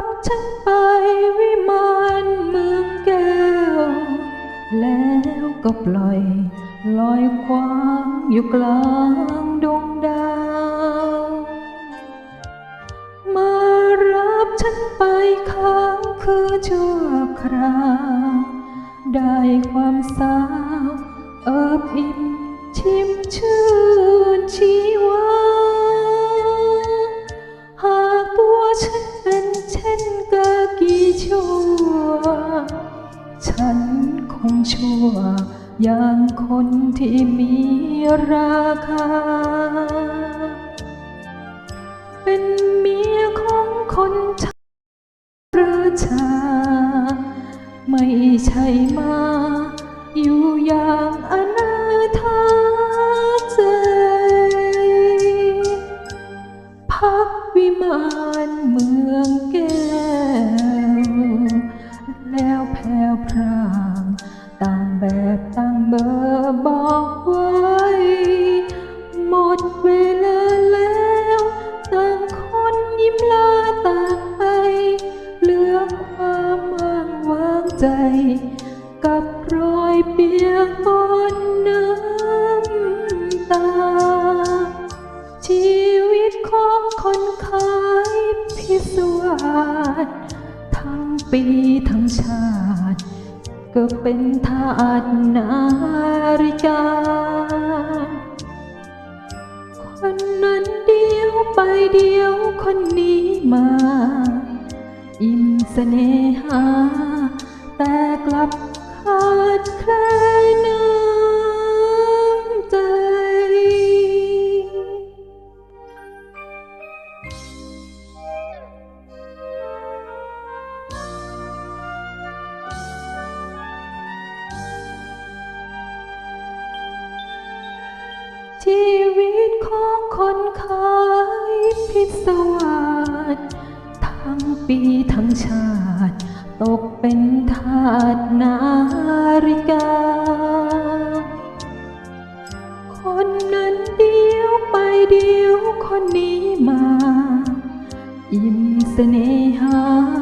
รับฉันไปวิมานเมืองแก้ว แล้วก็ปล่อยลอยควางอยู่กลางดวงดาว มารับฉันไปค้างคือชั่วคราว ได้ความสาวเอิบอิ่มชิมชื่นชี ฉันเป็นเช่นกากีชั่ว ฉันคงชั่ว อย่างคนที่มีราคา เป็นเมียของคนชาหรือชา ไม่ใช่มา อยู่อย่างอน วิมานเมืองแก้ว แล้วแผ่วพรางต่างแบบต่างเบอร์บอกไว้ หมดเวลาแล้ว ต่างคนยิ้มลาต่างไปเหลือความว่างวางใจ กับรอยเปียกบนน้ำตา ชาติ ก็เป็นทาสนาฬิกาคนนั้นเดียวไปเดียวคนนี้มา อิ่มเสน่หา แต่กลับขาดแคลน ชีวิตของคนขายพิศวาสทั้งปีทั้งชาติ ตกเป็นทาสนาฬิกา คนนั้นเดียวไปเดียวคนนี้มา อิ่มเสน่หา